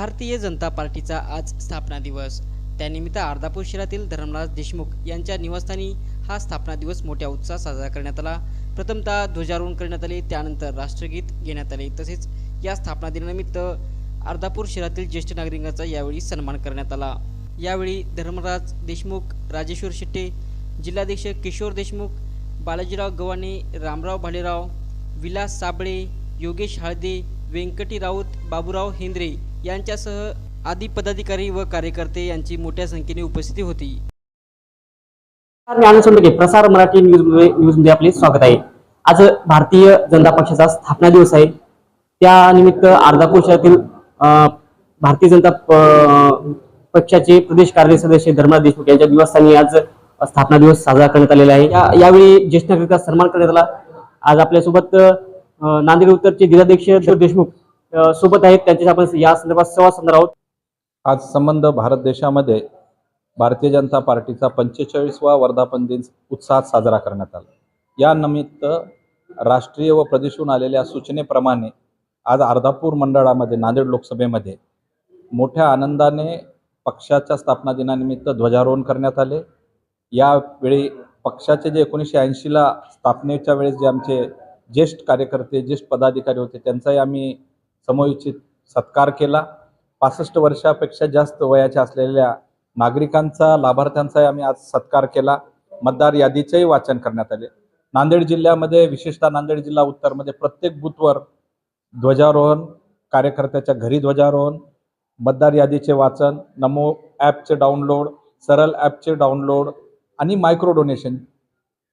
भारतीय जनता पार्टीचा आज स्थापना दिवस. त्यानिमित्त अर्धापूर शहरातील धर्मराज देशमुख यांच्या निवासस्थानी हा स्थापना दिवस मोठ्या उत्साहात साजरा करण्यात आला. प्रथमतः ध्वजारोहण करण्यात आले त्यानंतर राष्ट्रगीत घेण्यात आले. तसेच या स्थापना दिनानिमित्त अर्धापूर शहरातील ज्येष्ठ नागरिकांचा यावेळी सन्मान करण्यात आला. यावेळी धर्मराज देशमुख राजेश्वर शेट्टे जिल्हाध्यक्ष किशोर देशमुख बालाजीराव गव्हाणे रामराव भालेराव विलास साबळे योगेश हळदे व्यंकटी राऊत बाबूराव हेंद्रे यांच्यासह आदी पदाधिकारी व कार्यकर्ते यांची मोठ्या संख्येने उपस्थिती होती. प्रसार मराठी न्यूज न्यूजमध्ये आपले स्वागत आहे. आज भारतीय जनता पक्षाचा स्थापना दिवस आहे. त्या निमित्त अर्धापूर शहरातील भारतीय जनता प- पक्षाचे प्रदेश कार्य सदस्य धर्मराज देशमुख यांच्या निवासस्थानी आज स्थापना दिवस साजरा करण्यात आलेला आहे. या- यावेळी ज्येष्ठ नागरिकांचा सन्मान करण्यात आला. आज आपल्यासोबत नांदेड उत्तरचे जिल्हाध्यक्ष देशमुख सोबत आहेत. त्यांच्याशी आपण या संदर्भात संवाद साधणार आहोत. आज संबंध भारत देशामध्ये भारतीय जनता पार्टीचा पंचेचाळीसवा वर्धापन दिन उत्साहात साजरा करण्यात आला. या निमित्त राष्ट्रीय व प्रदेशून आलेल्या सूचनेप्रमाणे आज अर्धापूर मंडळामध्ये नांदेड लोकसभेमध्ये मोठ्या आनंदाने पक्षाच्या स्थापना दिनानिमित्त ध्वजारोहण करण्यात आले. यावेळी पक्षाचे जे एकोणीसशे ऐंशीला स्थापनेच्या वेळेस जे आमचे ज्येष्ठ कार्यकर्ते ज्येष्ठ पदाधिकारी होते त्यांचाही आम्ही समयोचित सत्कार केला. पासष्ट वर्षापेक्षा जास्त वयाच्या असलेल्या नागरिकांचा लाभार्थ्यांचाही आम्ही आज सत्कार केला. मतदार यादीचेही वाचन करण्यात आले. नांदेड जिल्ह्यामध्ये विशेषतः नांदेड जिल्हा उत्तरमध्ये प्रत्येक बूथवर ध्वजारोहण कार्यकर्त्याच्या घरी ध्वजारोहण मतदार यादीचे वाचन नमो ॲपचे डाउनलोड सरल ॲपचे डाउनलोड आणि मायक्रो डोनेशन.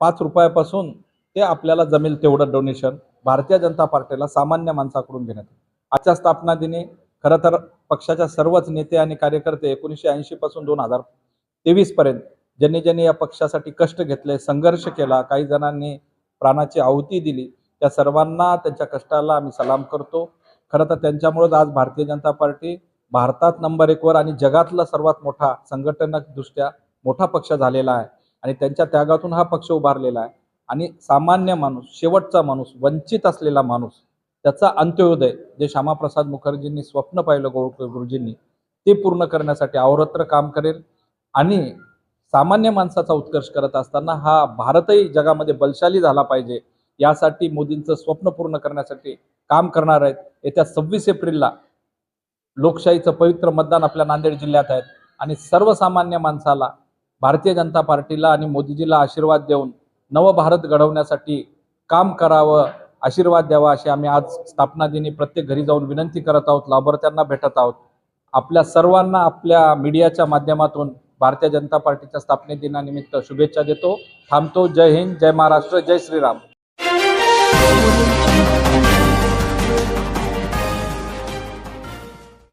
पाच रुपयापासून ते आपल्याला जमेल तेवढं डोनेशन भारतीय जनता पार्टीला सामान्य माणसाकडून घेण्यात आलं. आजच्या स्थापना दिनी खरं तर पक्षाच्या सर्वच नेते आणि कार्यकर्ते एकोणीसशे ऐंशी पासून दोन हजार तेवीस पर्यंत ज्यांनी ज्यांनी या पक्षासाठी कष्ट घेतले संघर्ष केला काही जणांनी प्राणाची आहुती दिली त्या सर्वांना त्यांच्या कष्टाला आम्ही सलाम करतो. खरं तर त्यांच्यामुळेच आज भारतीय जनता पार्टी भारतात नंबर एकवर आणि जगातला सर्वात मोठा संघटनदृष्ट्या मोठा पक्ष झालेला आहे आणि त्यांच्या त्यागातून हा पक्ष उभारलेला आहे. आणि सामान्य माणूस शेवटचा माणूस वंचित असलेला माणूस त्याचा अंत्योदय जे श्यामाप्रसाद मुखर्जींनी स्वप्न पाहिलं गोळकर गुरुजींनी ते पूर्ण करण्यासाठी अवरत्र काम करेल. आणि सामान्य माणसाचा उत्कर्ष करत असताना हा भारतही जगामध्ये बलशाली झाला पाहिजे यासाठी मोदींचं स्वप्न पूर्ण करण्यासाठी काम करणार आहेत. येत्या सव्वीस एप्रिलला लोकशाहीचं पवित्र मतदान आपल्या नांदेड जिल्ह्यात आहेत आणि सर्वसामान्य माणसाला भारतीय जनता पार्टीला आणि मोदीजीला आशीर्वाद देऊन नवभारत घडवण्यासाठी काम करावं आशीर्वाद द्यावा अशी आम्ही आज स्थापना दिनी प्रत्येक घरी जाऊन विनंती करत आहोत लाभार्थ्यांना भेटत आहोत. आपल्या सर्वांना आपल्या मीडियाच्या माध्यमातून भारतीय जनता पार्टीच्या स्थापने दिनानिमित्त शुभेच्छा देतो. थांबतो. जय हिंद. जय महाराष्ट्र. जय श्रीराम.